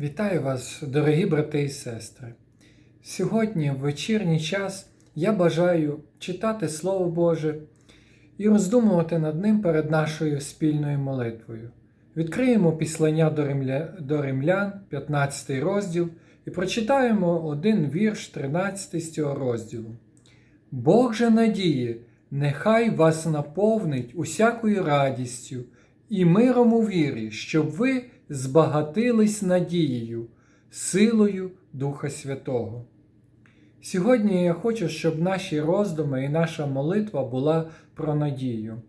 Вітаю вас, дорогі брати і сестри. Сьогодні, в вечірній час, я бажаю читати Слово Боже і роздумувати над ним перед нашою спільною молитвою. Відкриємо післання до, Римля... до Римлян, 15 розділ, і прочитаємо один вірш, 13 з цього розділу. Бог же надії, нехай вас наповнить усякою радістю і миром у вірі, щоб ви збагатились надією, силою Духа Святого. Сьогодні я хочу, щоб наші роздуми і наша молитва була про надію.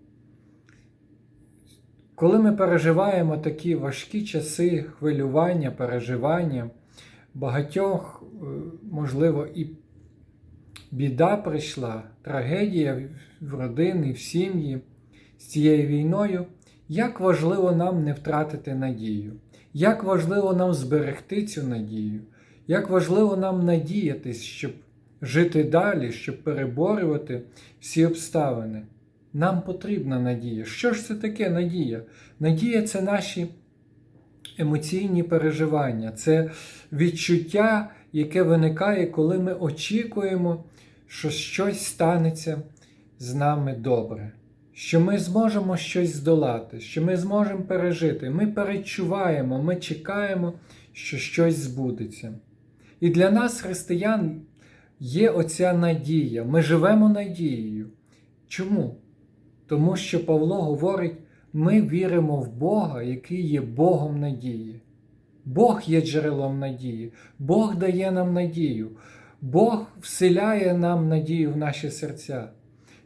Коли ми переживаємо такі важкі часи хвилювання, переживання, багатьох, е, можливо, і біда прийшла, трагедія в родини, в сім'ї з цією війною. Як важливо нам не втратити надію, як важливо нам зберегти цю надію, як важливо нам надіятись, щоб жити далі, щоб переборювати всі обставини. Нам потрібна надія. Що ж це таке надія? Надія це наші емоційні переживання, це відчуття, яке виникає, коли ми очікуємо, що щось станеться з нами добре що ми зможемо щось здолати, що ми зможемо пережити. Ми перечуваємо, ми чекаємо, що щось збудеться. І для нас, християн, є оця надія. Ми живемо надією. Чому? Тому що Павло говорить: ми віримо в Бога, який є Богом надії. Бог є джерелом надії, Бог дає нам надію, Бог вселяє нам надію в наші серця.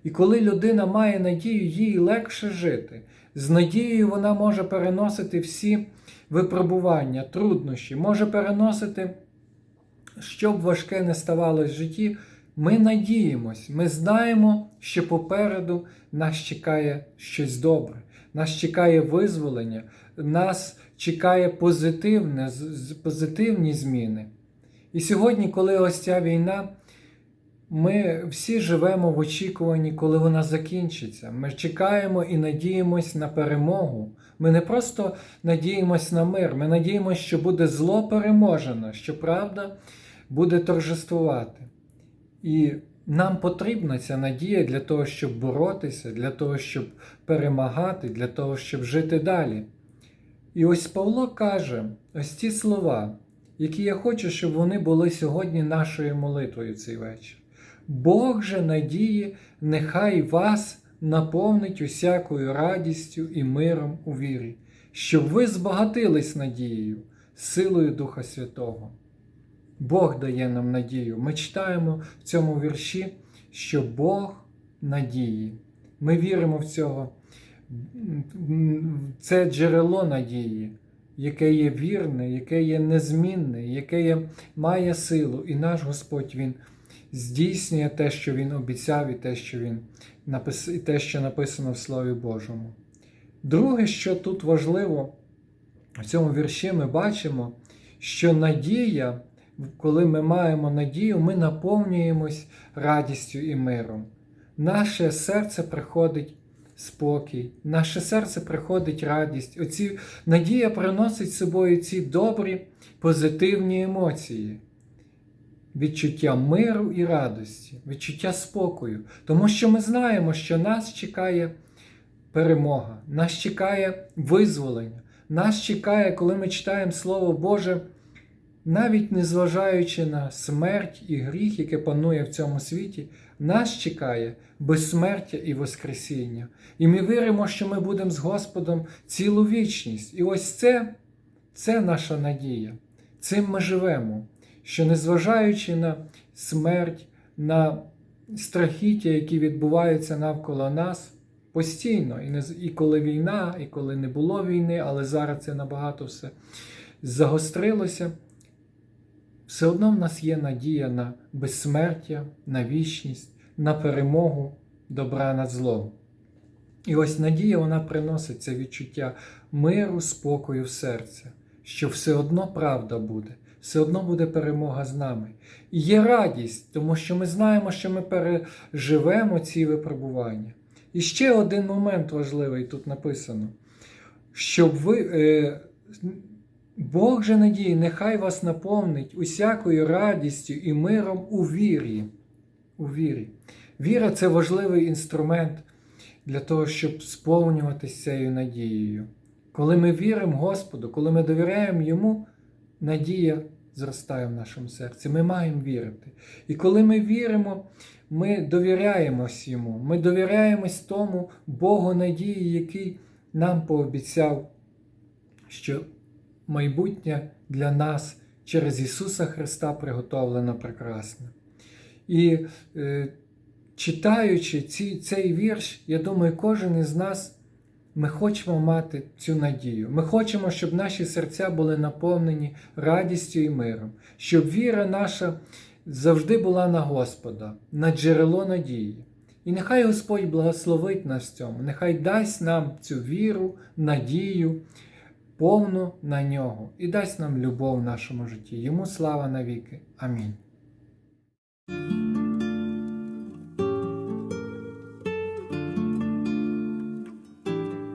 І коли людина має надію, їй легше жити. З надією вона може переносити всі випробування, труднощі, може переносити, що б важке не ставалось в житті. Ми надіємось, ми знаємо, що попереду нас чекає щось добре, нас чекає визволення, нас чекає позитивне, позитивні зміни. І сьогодні, коли ось ця війна. Ми всі живемо в очікуванні, коли вона закінчиться. Ми чекаємо і надіємось на перемогу. Ми не просто надіємось на мир, ми надіємося, що буде зло переможено, що правда буде торжествувати. І нам потрібна ця надія для того, щоб боротися, для того, щоб перемагати, для того, щоб жити далі. І ось Павло каже ось ці слова, які я хочу, щоб вони були сьогодні нашою молитвою цей вечір. Бог же надії, нехай вас наповнить усякою радістю і миром у вірі, щоб ви збагатились надією, силою Духа Святого. Бог дає нам надію. Ми читаємо в цьому вірші, що Бог надії. Ми віримо в цього. Це джерело надії, яке є вірне, яке є незмінне, яке є, має силу, і наш Господь Він здійснює те, що він обіцяв, і те, що він напис... і те, що написано в Слові Божому. Друге, що тут важливо, в цьому вірші ми бачимо, що надія, коли ми маємо надію, ми наповнюємось радістю і миром. Наше серце приходить спокій, наше серце приходить радість. Оці Надія приносить з собою ці добрі позитивні емоції відчуття миру і радості, відчуття спокою, тому що ми знаємо, що нас чекає перемога, нас чекає визволення, нас чекає, коли ми читаємо Слово Боже, навіть незважаючи на смерть і гріх, яке панує в цьому світі, нас чекає безсмертя і Воскресіння. І ми віримо, що ми будемо з Господом цілу вічність. І ось це, це наша надія. Цим ми живемо, що незважаючи на смерть, на страхіття, які відбуваються навколо нас постійно, і, не, і коли війна, і коли не було війни, але зараз це набагато все загострилося, все одно в нас є надія на безсмертя, на вічність, на перемогу добра над злом. І ось надія вона приносить це відчуття миру, спокою в серце, що все одно правда буде, все одно буде перемога з нами. І є радість, тому що ми знаємо, що ми переживемо ці випробування. І ще один момент важливий тут написано, щоб ви. Е, Бог же надії, нехай вас наповнить усякою радістю і миром у вірі. У вірі. Віра це важливий інструмент для того, щоб сповнюватися цією надією. Коли ми віримо Господу, коли ми довіряємо Йому, надія зростає в нашому серці. Ми маємо вірити. І коли ми віримо, ми довіряємось Йому, ми довіряємось тому Богу надії, який нам пообіцяв, що майбутнє для нас через Ісуса Христа приготовлено прекрасне. І е, читаючи ці, цей вірш, я думаю, кожен із нас ми хочемо мати цю надію. Ми хочемо, щоб наші серця були наповнені радістю і миром, щоб віра наша завжди була на Господа, на джерело надії. І нехай Господь благословить нас в цьому, нехай дасть нам цю віру, надію, повну на нього і дасть нам любов в нашому житті. Йому слава навіки. Амінь.